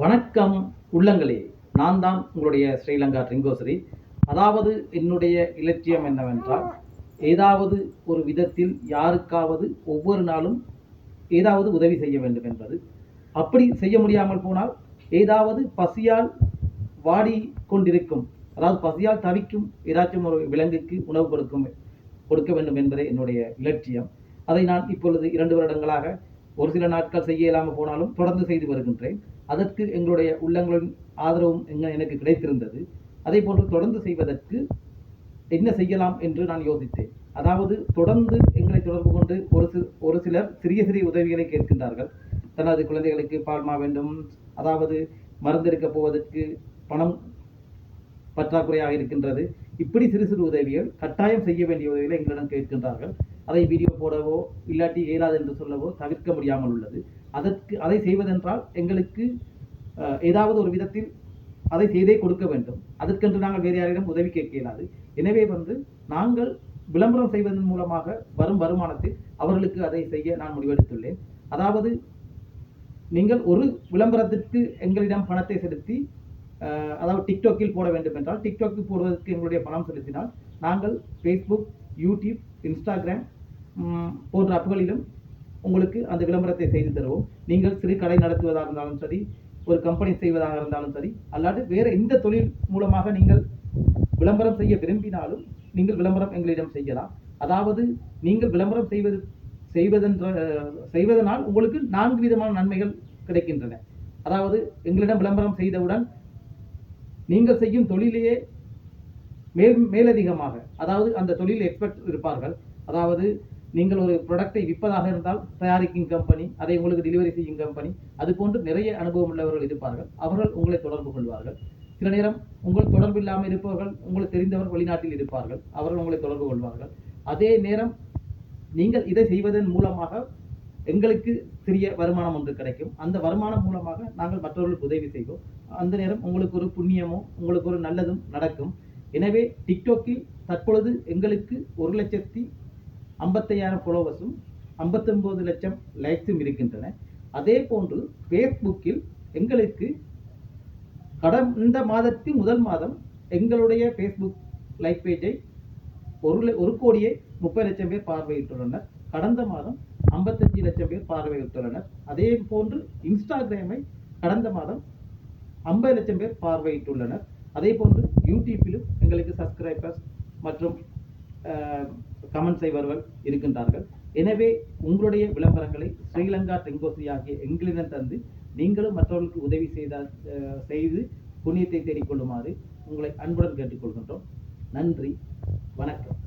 வணக்கம் உள்ளங்களே. நான் தான் உங்களுடைய ஸ்ரீலங்கா ட்ரிங்கோசரி. அதாவது என்னுடைய இலட்சியம் என்னவென்றால் ஏதாவது ஒரு விதத்தில் யாருக்காவது ஒவ்வொரு நாளும் ஏதாவது உதவி செய்ய வேண்டும் என்பது. அப்படி செய்ய முடியாமல் போனால் ஏதாவது பசியால் வாடி கொண்டிருக்கும் அதாவது பசியால் தவிக்கும் ஏதாச்சும் ஒரு விலங்குக்கு உணவு கொடுக்கும் கொடுக்க வேண்டும் என்பதே என்னுடைய இலட்சியம். அதை நான் இப்பொழுது இரண்டு வருடங்களாக ஒரு சில நாட்கள் செய்ய இல்லாமல் போனாலும் தொடர்ந்து செய்து வருகின்றேன். அதற்கு எங்களுடைய உள்ளங்களின் ஆதரவும் எங்க எனக்கு கிடைத்திருந்தது. அதே போன்று தொடர்ந்து செய்வதற்கு என்ன செய்யலாம் என்று நான் யோசித்தேன். அதாவது தொடர்ந்து எங்களை தொடர்பு கொண்டு ஒரு சில ஒரு சிலர் சிறிய சிறிய உதவிகளை கேட்கின்றார்கள். தனது குழந்தைகளுக்கு பால்மா வேண்டும். அதாவது மருந்தெடுக்கப் போவதற்கு பணம் பற்றாக்குறையாக இருக்கின்றது. இப்படி சிறு சிறு உதவிகள் கட்டாயம் செய்ய வேண்டிய உதவிகளை எங்களிடம் கேட்கின்றார்கள். அதை வீடியோ போடவோ இல்லாட்டி இயலாது என்று சொல்லவோ தவிர்க்க முடியாமல் உள்ளது. அதற்கு அதை செய்வதென்றால் எங்களுக்கு ஏதாவது ஒரு விதத்தில் அதை செய்தே கொடுக்க வேண்டும். அதற்கென்று நாங்கள் வேறு யாரிடம் உதவி கேட்க இயலாது. எனவே வந்து நாங்கள் விளம்பரம் செய்வதன் மூலமாக வரும் வருமானத்தில் அவர்களுக்கு அதை செய்ய நான் முடிவெடுத்துள்ளேன். அதாவது நீங்கள் ஒரு விளம்பரத்திற்கு எங்களிடம் பணத்தை செலுத்தி அதாவது டிக்டாக்கில் போட வேண்டும் என்றால் டிக்டாக்கில் போடுவதற்கு எங்களுடைய பணம் செலுத்தினால் நாங்கள் ஃபேஸ்புக் யூடியூப் இன்ஸ்டாகிராம் போன்ற அப்புகளிலும் உங்களுக்கு அந்த விளம்பரத்தை செய்து தருவோம். நீங்கள் சிறு கடை நடத்துவதாக இருந்தாலும் சரி ஒரு கம்பெனி செய்வதாக இருந்தாலும் சரி அல்லாது வேறு எந்த தொழில் மூலமாக நீங்கள் விளம்பரம் செய்ய விரும்பினாலும் நீங்கள் விளம்பரம் எங்களிடம் செய்யலாம். அதாவது நீங்கள் விளம்பரம் செய்வது செய்வதென்ற செய்வதனால் உங்களுக்கு நான்கு விதமான நன்மைகள் கிடைக்கின்றன. அதாவது எங்களிடம் விளம்பரம் செய்தவுடன் நீங்கள் செய்யும் தொழிலையே மேல் மேலதிகமாக அதாவது அந்த தொழில் எக்ஸ்பெக்ட் இருப்பார்கள். அதாவது நீங்கள் ஒரு ப்ராடக்டை விற்பதாக இருந்தால் தயாரிக்கும் கம்பெனி அதை உங்களுக்கு டெலிவரி செய்யும் கம்பெனி அது போன்று நிறைய அனுபவம் உள்ளவர்கள் இருப்பார்கள். அவர்கள் உங்களை தொடர்பு கொள்வார்கள். சில நேரம் உங்கள் தொடர்பு இல்லாமல் இருப்பவர்கள் உங்களுக்கு தெரிந்தவர் வெளிநாட்டில் இருப்பார்கள். அவர்கள் உங்களை தொடர்பு கொள்வார்கள். அதே நேரம் நீங்கள் இதை செய்வதன் மூலமாக எங்களுக்கு சிறிய வருமானம் ஒன்று கிடைக்கும். அந்த வருமானம் மூலமாக நாங்கள் மற்றவர்களுக்கு உதவி செய்வோம். அந்த நேரம் உங்களுக்கு ஒரு புண்ணியமோ உங்களுக்கு ஒரு நல்லதும் நடக்கும். எனவே டிக்டாக்கில் தற்பொழுது எங்களுக்கு ஒரு லட்சத்தி ஐம்பத்தையாயிரம் ஃபாலோவர்ஸும் ஐம்பத்தொம்போது லட்சம் லைக்ஸும் இருக்கின்றன. அதே போன்று ஃபேஸ்புக்கில் எங்களுக்கு கடந்த மாதத்தின் முதல் மாதம் எங்களுடைய ஃபேஸ்புக் லைக் பேஜை ஒரு ல- ஒரு கோடியே முப்பது லட்சம் பேர் பார்வையிட்டுள்ளனர். கடந்த மாதம் ஐம்பத்தஞ்சு லட்சம் பேர் பார்வையிட்டுள்ளனர். அதே போன்று இன்ஸ்டாகிராமை கடந்த மாதம் ஐம்பது லட்சம் பேர் பார்வையிட்டுள்ளனர். அதே போன்று யூடியூப்பிலும் எங்களுக்கு சப்ஸ்கிரைபர்ஸ் மற்றும் கமெண்ட் செய்வர்கள் இருக்கின்றார்கள். எனவே உங்களுடைய விளம்பரங்களை ஸ்ரீலங்கா டெங்கோசி ஆகிய எங்களிடம் தந்து நீங்களும் மற்றவர்களுக்கு உதவி செய்தால் செய்து புண்ணியத்தை தேடிக்கொள்ளுமாறு உங்களை அன்புடன் கேட்டுக்கொள்கின்றோம். நன்றி. வணக்கம்.